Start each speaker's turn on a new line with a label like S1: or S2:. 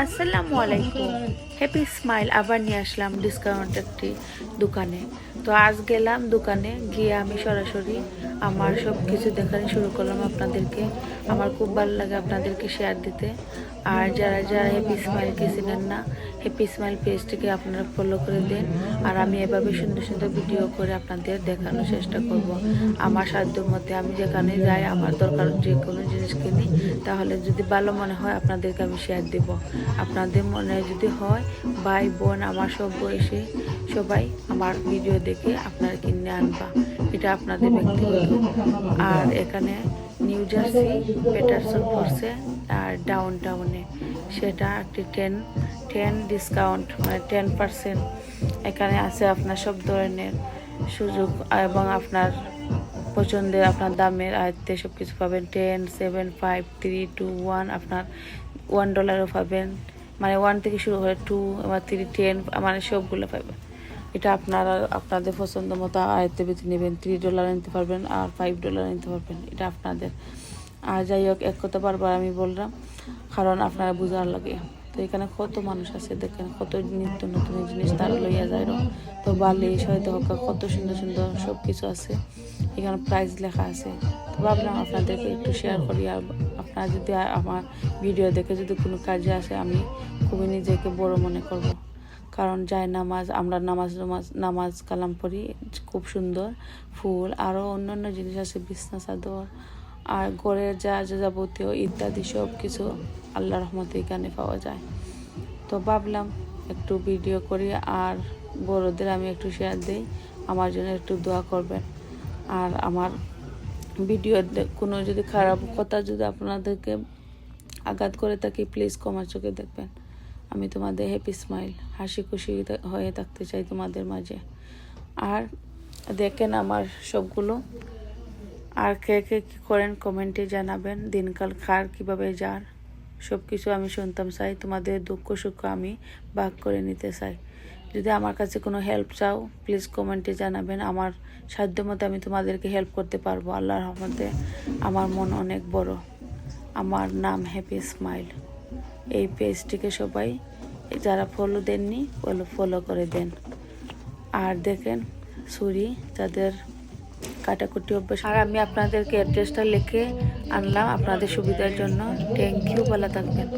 S1: আসসালামু আলাইকুম। Happy smile আবার নিয়ে আসলাম ডিসকাউন্ট একটি দোকানে। তো আজ গেলাম দোকানে, গিয়ে আমি সরাসরি আমার সব কিছু দেখানো শুরু করলাম আপনাদেরকে। আমার খুব ভালো লাগে আপনাদেরকে শেয়ার দিতে। আর যারা যারা হ্যাপি স্মাইলকে চিনেন না হ্যাপি স্মাইল পেজটিকে আপনারা ফলো করে দেন। আর আমি এভাবে সুন্দর সুন্দর ভিডিও করে আপনাদের দেখানোর চেষ্টা করব। আমার সাধ্যের মধ্যে আমি যেখানে যাই, আমার দরকার যে কোনো জিনিস কিনি, তাহলে যদি ভালো মনে হয় আপনাদেরকে আমি শেয়ার দেব। আপনাদের মনে যদি হয় ভাই, বোন, আমার সব বয়সী সবাই আমার ভিডিও দেখে আপনারা কিনে আনবা। এটা আপনাদের ব্যক্তিগত। আর এখানে নিউ জার্সি পেটারসন ফোর্সে আর ডাউন টাউনে সেটা একটি টেন টেন ডিসকাউন্ট মানে টেন পার্সেন্ট এখানে আছে আপনার সব ধরনের সুযোগ এবং আপনার পছন্দের, আপনার দামের আয়ত্তে সব কিছু পাবেন। Ten seven five three two one আপনার ওয়ান ডলারও পাবেন। মানে ওয়ান থেকে শুরু করে টু আমার থ্রি টেন মানে সবগুলো পাইবেন এটা আপনারা, আপনাদের পছন্দ মতো আয়ত্তে বেছে নেবেন। থ্রি ডলার নিতে পারবেন আর ফাইভ ডলার নিতে পারবেন। এটা আপনাদের। আর যাই হোক, এক কথা বারবার আমি বললাম, কারণ আপনারা বোঝার লাগে। তো এখানে কত মানুষ আছে, দেখেন কত নিত্য নতুন জিনিস তারা লইয়া যায় তো বালি সহায়তা হোক, কত সুন্দর সুন্দর সব কিছু আছে। এখানে প্রাইস লেখা আছে। তো ভাবলাম আপনাদেরকে একটু শেয়ার করি। আর আপনারা যদি আমার ভিডিও দেখে যদি কোনো কাজে আসে, আমি খুবই নিজেকে বড় মনে করব। কারণ যাই নামাজ, আমরা নামাজ নামাজ নামাজ কালাম পড়ি, খুব সুন্দর ফুল। আরও অন্যান্য জিনিস আছে, বিছনা, চাদর আর ঘরের যা যাবতীয় ইত্যাদি সব কিছু আল্লাহ রহমতে এখানে পাওয়া যায়। তো ভাবলাম একটু ভিডিও করি আর বড়দের আমি একটু শেয়ার দিই। আমার জন্য একটু দোয়া করবেন। আর আমার ভিডিও কোনো যদি খারাপ কথা যদি আপনাদেরকে আঘাত করে থাকি প্লিজ কমার চোখে দেখবেন। আমি তোমাদের হ্যাপি স্মাইল হাসি খুশি হয়ে থাকতে চাই তোমাদের মাঝে। আর দেখেন আমার সবগুলো আর কে কে কী করেন কমেন্টে জানাবেন। দিনকাল খার কীভাবে যার? সব কিছু আমি শুনতাম চাই তোমাদের দুঃখ সুখ আমি ভাগ করে নিতে চাই। যদি আমার কাছে কোনো হেল্প চাও প্লিজ কমেন্টে জানাবেন। আমার সাধ্য মতো আমি তোমাদেরকে হেল্প করতে পারব। আল্লাহর রহমতে আমার মন অনেক বড়। আমার নাম হ্যাপি স্মাইল এই পেজটিকে সবাই যারা ফলো দেননি ফলো ফলো করে দেন। আর দেখেন, ছুরি যাদের কাটাকুটি অভ্যাস। আর আমি আপনাদেরকে অ্যাড্রেসটা লিখে আনলাম আপনাদের সুবিধার জন্য। থ্যাংক ইউ ভালো থাকবেন।